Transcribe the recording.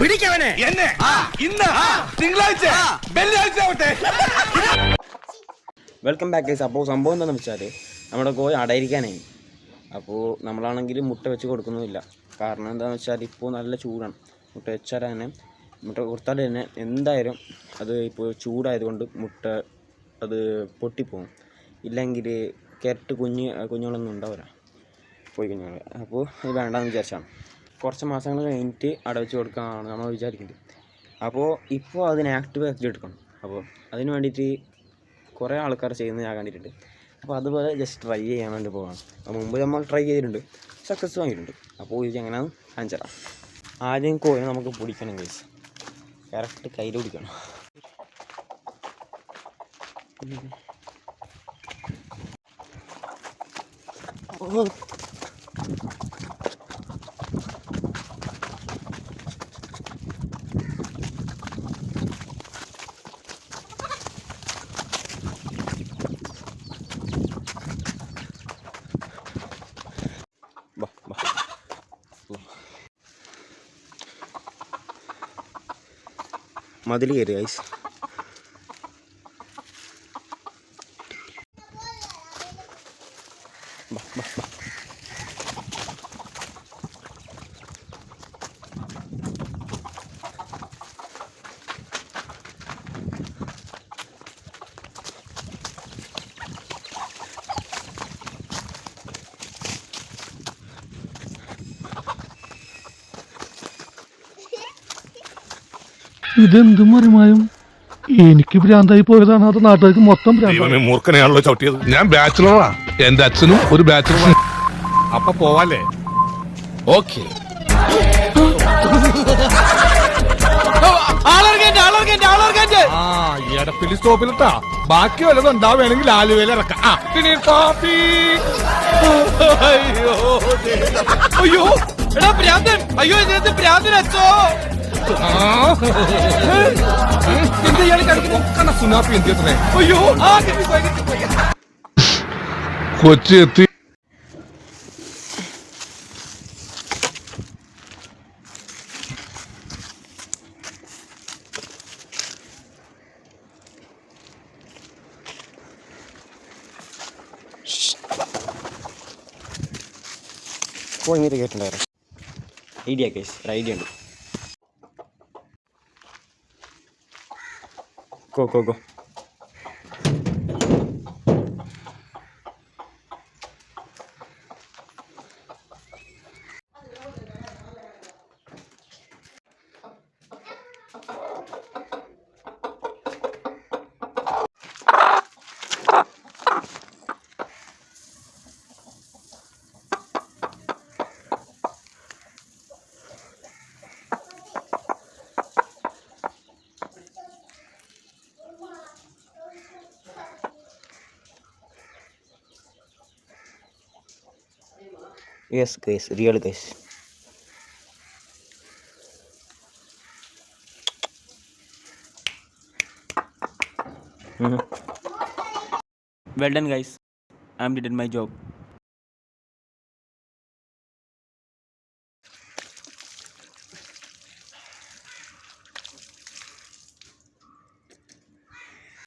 പിടിക്കവനെ. എന്നെ? ഇന്ന് തിങ്കളാഴ്ച വെള്ളിയാഴ്ച ആവട്ടെ. Welcome back guys. അപ്പോൾ സംഭവം എന്താണെന്ന് വെച്ചാൽ നമ്മുടെ കോഴി അടയിരിക്കാനായി അപ്പോൾ നമ്മളാണെങ്കിൽ മുട്ട വെച്ച് കൊടുക്കുന്നുമില്ല. കാരണം എന്താണെന്ന് വെച്ചാൽ ഇപ്പോൾ നല്ല ചൂടാണ്. മുട്ട വെച്ചാൽ തന്നെ മുട്ട കൊടുത്താൽ തന്നെ എന്തായാലും അത് ഇപ്പോൾ ചൂടായതുകൊണ്ട് മുട്ട അത് പൊട്ടിപ്പോകും ഇല്ലെങ്കിൽ കിരട്ട് കുഞ്ഞ് കുഞ്ഞുങ്ങളൊന്നും ഉണ്ടാവില്ല പോയി കുഞ്ഞുങ്ങൾ അപ്പോൾ അത് വേണ്ടാന്ന് വിചാരിച്ചാണ്. കുറച്ച് മാസങ്ങൾ കഴിഞ്ഞിട്ട് അടവച്ച് കൊടുക്കാനാണ് നമ്മൾ വിചാരിക്കുന്നത്. അപ്പോൾ ഇപ്പോൾ അതിന് ആക്റ്റീവ് ആക്കി എടുക്കണം. അപ്പോൾ അതിന് വേണ്ടിയിട്ട് കുറേ ആൾക്കാർ ചെയ്യുന്നത് ഞാൻ കണ്ടിട്ടുണ്ട്. അപ്പോൾ അതുപോലെ ജസ്റ്റ് ട്രൈ ചെയ്യാൻ വേണ്ടി പോകണം അപ്പോൾ മുമ്പ് നമ്മൾ ട്രൈ ചെയ്തിട്ടുണ്ട്. സക്സസ് വാങ്ങിയിട്ടുണ്ട്. അപ്പോൾ ഇത് എങ്ങനെയാണ് അഞ്ചറ ആദ്യം കോഴി നമുക്ക് പിടിക്കണം ഗൈസ് കറക്റ്റ് കയ്യിൽ പിടിക്കണം. ബാ ബാ മതിൽ കയറി ഐസ് ബാ ബാ ബാ. ഇതെന്ത് മറിമായും? എനിക്ക് ഭ്രാന്തായി പോയതാണ് അത് നാട്ടുകാർക്ക് മൊത്തം മൂർഖനെയാണല്ലോ ചവിട്ടിയത്. ഞാൻ ബാച്ചിലറാ. എന്റെ അച്ഛനും ഒരു ബാച്ചിലറാ. അപ്പൊ പോവാല്ലേ? ഓക്കെ. ആ എടപ്പിലി സ്റ്റോപ്പിലിട്ടാ. ബാക്കി വല്ലതും ഉണ്ടാവുകയാണെങ്കിൽ ആലുവയിൽ ഇറക്കാം. ആ, പിന്നെ കോഫി അയ്യോ അയ്യോ എടാ ഭ്രാന്തൻ. അയ്യോ ഇതിനകത്ത് ഭ്രാന്തൻ അച്ചോ ആ. എന്താ ഇയാൾ കളിക്കുന്ന സുനാപ്പി എന്തിനെ അയ്യോ ആ കിട്ടിപ്പോയി, കിട്ടിപ്പോയി. കൊച്ചി എത്തി. കോഴി ഇങ്ങനെ കേട്ടിട്ടുണ്ടായിരുന്നു. ഐഡിയ കേസ് ഒരു ഐഡിയ ഉണ്ട്. গো গো গো yes guys real guys. Mm -hmm. well done guys. I'm did my job.